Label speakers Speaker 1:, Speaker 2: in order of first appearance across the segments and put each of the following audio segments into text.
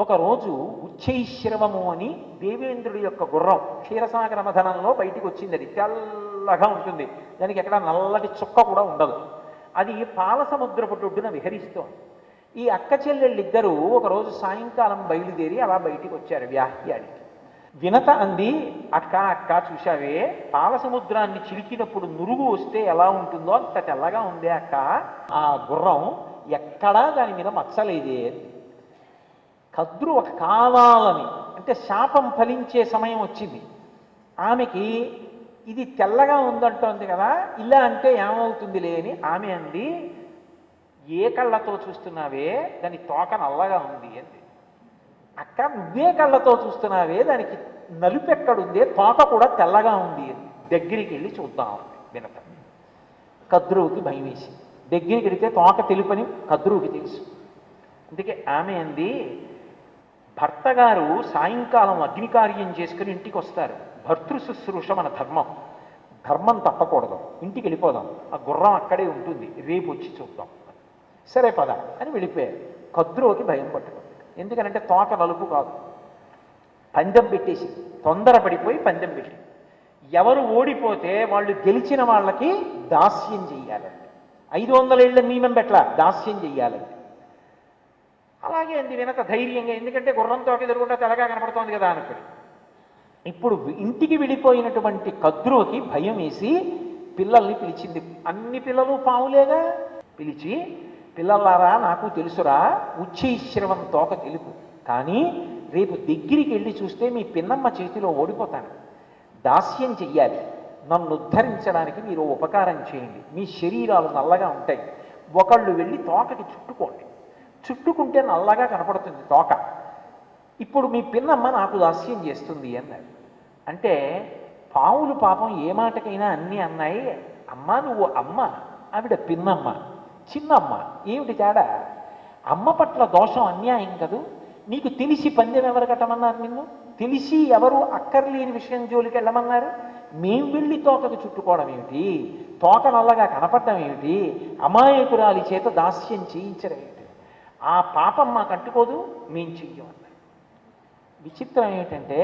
Speaker 1: ఒకరోజు ఉచ్చైశ్రవము అని దేవేంద్రుడి యొక్క గుర్రం క్షీరసాగర మథనంలో బయటికి వచ్చింది అది. తెల్లగా ఉంటుంది. దానికి ఎక్కడ నల్లటి చుక్క కూడా ఉండదు. అది పాల సముద్రపు ఒడ్డున విహరిస్తోంది. ఈ అక్క చెల్లెళ్ళిద్దరూ ఒకరోజు సాయంకాలం బయలుదేరి అలా బయటికి వచ్చారు వ్యాహ్యానికి. వినత అంది అక్క అక్క చూశావే? పాల సముద్రాన్ని చిలికినప్పుడు నురుగు వస్తే ఎలా ఉంటుందో అంత తెల్లగా ఉందే అక్క. ఆ గుర్రం ఎక్కడా దాని మీద మచ్చలేదే కద్రు ఒక కావాలని. అంటే శాపం ఫలించే సమయం వచ్చింది. ఆమెకి ఇది తెల్లగా ఉందంటోంది కదా ఇలా అంటే ఏమవుతుందిలే అని ఆమె అంది ఏ కళ్ళతో చూస్తున్నావే? దాని తోక నల్లగా ఉంది అంది. అక్క నువ్వే కళ్ళతో చూస్తున్నావే? దానికి నలుపెక్కడుందే తోక కూడా తెల్లగా ఉంది దగ్గరికి వెళ్ళి చూద్దాం అంది వినత కద్రువుకి భయం వేసి దగ్గరికి వెళితే తోక తెలుపని కద్రువుకి తెలుసు. అందుకే ఆమె అంది భర్త గారు సాయంకాలం అగ్నికార్యం చేసుకుని ఇంటికి వస్తారు. భర్తృ శుశ్రూష మన ధర్మం. ధర్మం తప్పకూడదు. ఇంటికి వెళ్ళిపోదాం. ఆ గుర్రం అక్కడే ఉంటుంది. రేపు వచ్చి చూద్దాం. సరే పద అని వెళ్ళిపోయారు. కద్రోకి భయం పట్టుకుంది. ఎందుకనంటే తోక నలుపు కాదు. పందెం పెట్టేసి తొందరపడిపోయి పందెం పెట్టి ఎవరు ఓడిపోతే వాళ్ళు గెలిచిన వాళ్ళకి దాస్యం చెయ్యాలండి. ఐదు వందల ఏళ్ళ నియమం పెట్ల దాస్యం చెయ్యాలండి. అలాగే అంది వెనక ధైర్యంగా ఎందుకంటే గుర్రంతో ఎదురుకుండా తెలగా కనపడుతోంది కదా అనుకుని ఇప్పుడు ఇంటికి వెళ్ళిపోయినటువంటి కద్రుకి భయం వేసి పిల్లల్ని పిలిచింది. అన్ని పిల్లలు పావులేగా? పిలిచి పిల్లలారా నాకు తెలుసురా ఉచ్చైశ్రవం తోక తెలుపు. కానీ రేపు దగ్గరికి వెళ్ళి చూస్తే మీ పిన్నమ్మ చేతిలో ఓడిపోతాను. దాస్యం చెయ్యాలి. నన్ను ఉద్ధరించడానికి మీరు ఉపకారం చేయండి. మీ శరీరాలు నల్లగా ఉంటాయి. ఒకళ్ళు వెళ్ళి తోకకి చుట్టుకోండి. చుట్టుకుంటే నల్లగా కనపడుతుంది తోక. ఇప్పుడు మీ పిన్నమ్మ నాకు దాస్యం చేస్తుంది అన్నాడు. అంటే పావులు పాపం ఏ మాటకైనా అన్నీ అన్నాయి. అమ్మ నువ్వు అమ్మ ఆవిడ పిన్నమ్మ చిన్నమ్మ ఏమిటి తేడా? అమ్మ పట్ల దోషం అన్యాయం కదూ? నీకు తెలిసి పందెం ఎవరు కట్టమన్నారు నిన్ను? తెలిసి ఎవరు అక్కర్లేని విషయం జోలికి వెళ్ళమన్నారు? మేం వెళ్ళి తోకకు చుట్టుకోవడం ఏమిటి? తోక నల్లగా కనపడడం ఏమిటి? అమాయకురాలి చేత దాస్యం చేయించడం ఏమిటి? ఆ పాపం మాకు అంటుకోదు మేం చెయ్యం విచిత్రం ఏమిటంటే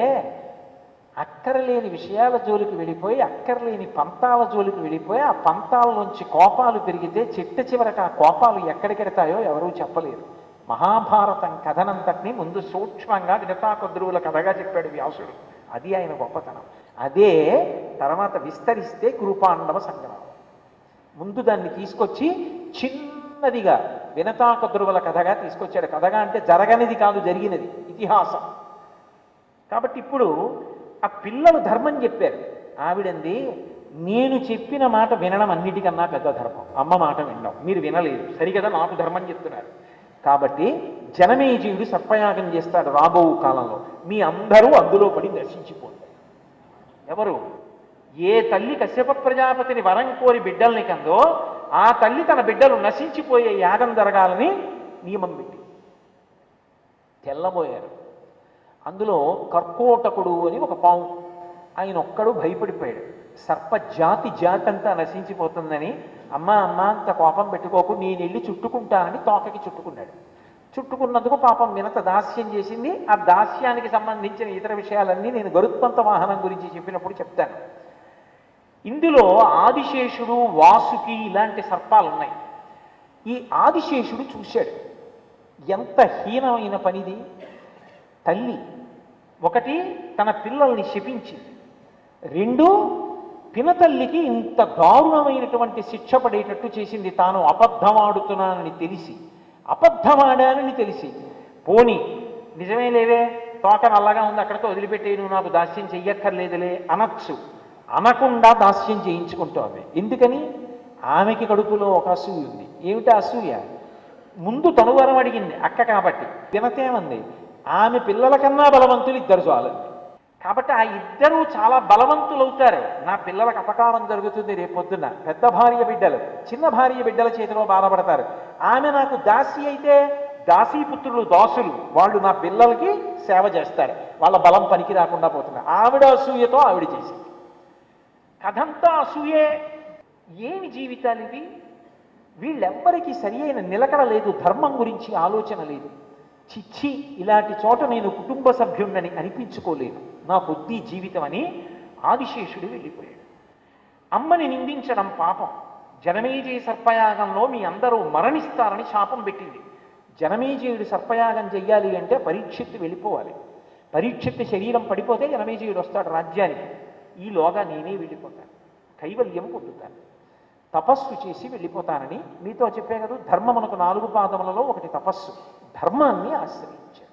Speaker 1: అక్కరలేని విషయాల జోలికి వెళ్ళిపోయి అక్కర్లేని పంతాల జోలికి వెళ్ళిపోయి ఆ పంతాల నుంచి కోపాలు పెరిగితే చిట్ట చివరకు ఆ కోపాలు ఎక్కడికెడతాయో ఎవరూ చెప్పలేరు మహాభారతం కథనంతటిని ముందు సూక్ష్మంగా వినతాకొద్రువుల కథగా చెప్పాడు వ్యాసుడు. అది ఆయన గొప్పతనం. అదే తర్వాత విస్తరిస్తే కృపాండవ సంగ్రహం ముందు దాన్ని తీసుకొచ్చి చిన్నదిగా వినతాకొద్రువుల కథగా తీసుకొచ్చాడు. కథగా అంటే జరగనిది కాదు జరిగినది. ఇతిహాసం. కాబట్టి ఇప్పుడు ఆ పిల్లలు ధర్మం చెప్పారు. ఆవిడంది నేను చెప్పిన మాట వినడం అన్నిటికన్నా పెద్ద ధర్మం. అమ్మ మాట వినడం. మీరు వినలేదు. సరిగదా నాకు ధర్మం చెప్తున్నారు. కాబట్టి జనమేజీవుడు సర్పయాగం చేస్తాడు రాబో కాలంలో. మీ అందరూ అందులో పడి నశించిపోతారు ఎవరు? ఏ తల్లి కశ్యప ప్రజాపతిని వరం కోరి బిడ్డల్ని కందో ఆ తల్లి తన బిడ్డలు నశించిపోయే యాగం జరగాలని నియమం పెట్టి. తెల్లబోయారు. అందులో కర్కోటకుడు అని ఒక పాము. ఆయన ఒక్కడు భయపడిపోయాడు. సర్ప జాతి జాతి అంతా నశించిపోతుందని అమ్మ అమ్మ అంత కోపం పెట్టుకోకు నేను వెళ్ళి చుట్టుకుంటానని తోకకి చుట్టుకున్నాడు. చుట్టుకున్నందుకు పాపం వినత దాస్యం చేసింది. ఆ దాస్యానికి సంబంధించిన ఇతర విషయాలన్నీ నేను గరుత్మంత వాహనం గురించి చెప్పినప్పుడు చెప్తాను. ఇందులో ఆదిశేషుడు వాసుకి ఇలాంటి సర్పాలు ఉన్నాయి. ఈ ఆదిశేషుడు చూశాడు. ఎంత హీనమైన పనిది. తల్లి ఒకటి తన పిల్లల్ని శపించింది. రెండు పినతల్లికి ఇంత దారుణమైనటువంటి శిక్ష పడేటట్టు చేసింది. తాను అబద్ధమాడుతున్నానని తెలిసి అబద్ధమాడానని తెలిసి పోని నిజమే లేవే తోక నల్లగా ఉంది అక్కడితో వదిలిపెట్టే నువ్వు నాకు దాస్యం చెయ్యక్కర్లేదులే అనొచ్చు. అనకుండా దాస్యం చేయించుకుంటోంది ఎందుకని? ఆమెకి కడుపులో ఒక అసూయ ఉంది. ఏమిటి అసూయ? ముందు తనువరం అడిగింది అక్క కాబట్టి. వినతేమంది? ఆమె పిల్లల కన్నా బలవంతులు ఇద్దరు చాలండి కాబట్టి ఆ ఇద్దరు చాలా బలవంతులు అవుతారు నా పిల్లలకు అపకారం జరుగుతుంది రేపొద్దున పెద్ద భార్య బిడ్డలు చిన్న భార్య బిడ్డల చేతిలో బాధపడతారు. ఆమె నాకు దాసి అయితే దాసీపుత్రులు దాసులు వాళ్ళు నా పిల్లలకి సేవ చేస్తారు. వాళ్ళ బలం పనికి రాకుండా పోతున్నారు. ఆవిడ అసూయతో ఆవిడ చేసింది. కథంతా అసూయే. ఏమి జీవితాలు ఇవి? వీళ్ళెవ్వరికీ సరి అయిన నిలకడ లేదు ధర్మం గురించి ఆలోచన లేదు. చిచ్చి ఇలాంటి చోట నేను కుటుంబ సభ్యుణ్ణని అనిపించుకోలేను నా బుద్ధి జీవితం అని ఆదిశేషుడు వెళ్ళిపోయాడు. అమ్మని నిందించడం పాపం. జనమేజయ సర్పయాగంలో మీ అందరూ మరణిస్తారని శాపం పెట్టింది. జనమేజయుడు సర్పయాగం చెయ్యాలి అంటే పరీక్షిత్తు వెళ్ళిపోవాలి. పరీక్షిత్తు శరీరం పడిపోతే జనమేజయుడు వస్తాడు రాజ్యానికి. ఈలోగా నేనే వెళ్ళిపోతాను. కైవల్యం పొందుతాను. తపస్సు చేసి వెళ్ళిపోతానని మీతో చెప్పే కదా ధర్మమునకు నాలుగు పాదములలో ఒకటి తపస్సు. ధర్మాన్ని ఆశ్రయించారు